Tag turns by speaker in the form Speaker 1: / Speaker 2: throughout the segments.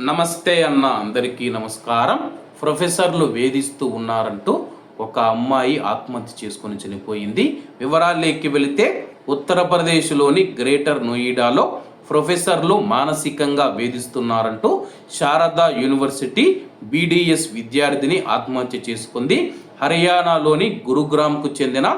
Speaker 1: నమస్తే అన్న అందరికీ నమస్కారం. ప్రొఫెసర్లు వేధిస్తూ ఉన్నారంటూ ఒక అమ్మాయి ఆత్మహత్య చేసుకుని చనిపోయింది. వివరాల్లోకి వెళితే ఉత్తరప్రదేశ్లోని గ్రేటర్ నోయిడాలో ప్రొఫెసర్లు మానసికంగా వేధిస్తున్నారంటూ శారదా యూనివర్సిటీ బీడీఎస్ విద్యార్థిని ఆత్మహత్య చేసుకుంది. హర్యానాలోని గురుగ్రామ్కు చెందిన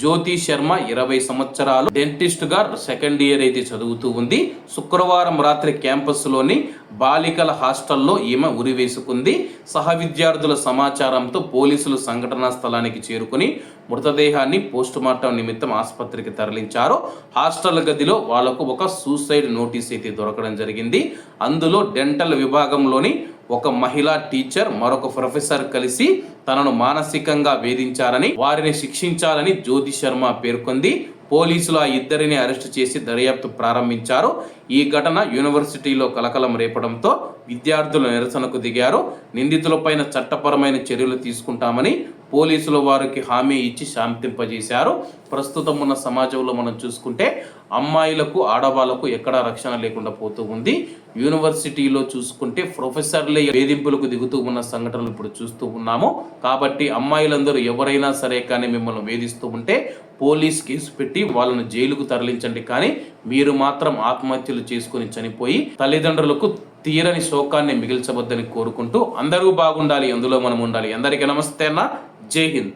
Speaker 1: జ్యోతి శర్మ ఇరవై సంవత్సరాలు డెంటిస్ట్గా సెకండ్ ఇయర్ అయితే చదువుతూ ఉంది. శుక్రవారం రాత్రి క్యాంపస్లోని బాలికల హాస్టల్లో ఈమె ఉరివేసుకుంది సహ విద్యార్థుల సమాచారంతో పోలీసులు సంఘటనా స్థలానికి చేరుకుని మృతదేహాన్ని పోస్టుమార్టం నిమిత్తం ఆసుపత్రికి తరలించారు. హాస్టల్ గదిలో వాళ్ళకు ఒక సూసైడ్ నోటీస్ అయితే దొరకడం జరిగింది. అందులో డెంటల్ విభాగంలోని ఒక మహిళా టీచర్ మరొక ప్రొఫెసర్ కలిసి తనను మానసికంగా వేధించారని వారిని శిక్షించాలని జ్యోతి శర్మ పేర్కొంది. పోలీసులు ఆ ఇద్దరిని అరెస్టు చేసి దర్యాప్తు ప్రారంభించారు. ఈ ఘటన యూనివర్సిటీలో కలకలం రేపడంతో విద్యార్థులు నిరసనకు దిగారు. నిందితులపైన చట్టపరమైన చర్యలు తీసుకుంటామని పోలీసులు వారికి హామీ ఇచ్చి శాంతింపజేశారు. ప్రస్తుతం ఉన్న సమాజంలో మనం చూసుకుంటే అమ్మాయిలకు ఆడవాళ్ళకు ఎక్కడా రక్షణ లేకుండా పోతూ ఉంది. యూనివర్సిటీలో చూసుకుంటే ప్రొఫెసర్లే వేధింపులకు దిగుతూ ఉన్న సంఘటనలు ఇప్పుడు చూస్తూ ఉన్నాము. కాబట్టి అమ్మాయిలందరూ ఎవరైనా సరే కానీ మిమ్మల్ని వేధిస్తూ ఉంటే పోలీస్ కేసు పెట్టి వాళ్ళను జైలుకు తరలించండి. కానీ మీరు మాత్రం ఆత్మహత్యలు చేసుకుని చనిపోయి తల్లిదండ్రులకు తీరని శోకాన్ని మిగిల్చవద్దని కోరుకుంటూ అందరూ బాగుండాలి అందులో మనం ఉండాలి. అందరికీ నమస్తే అన్న. జై హింద్.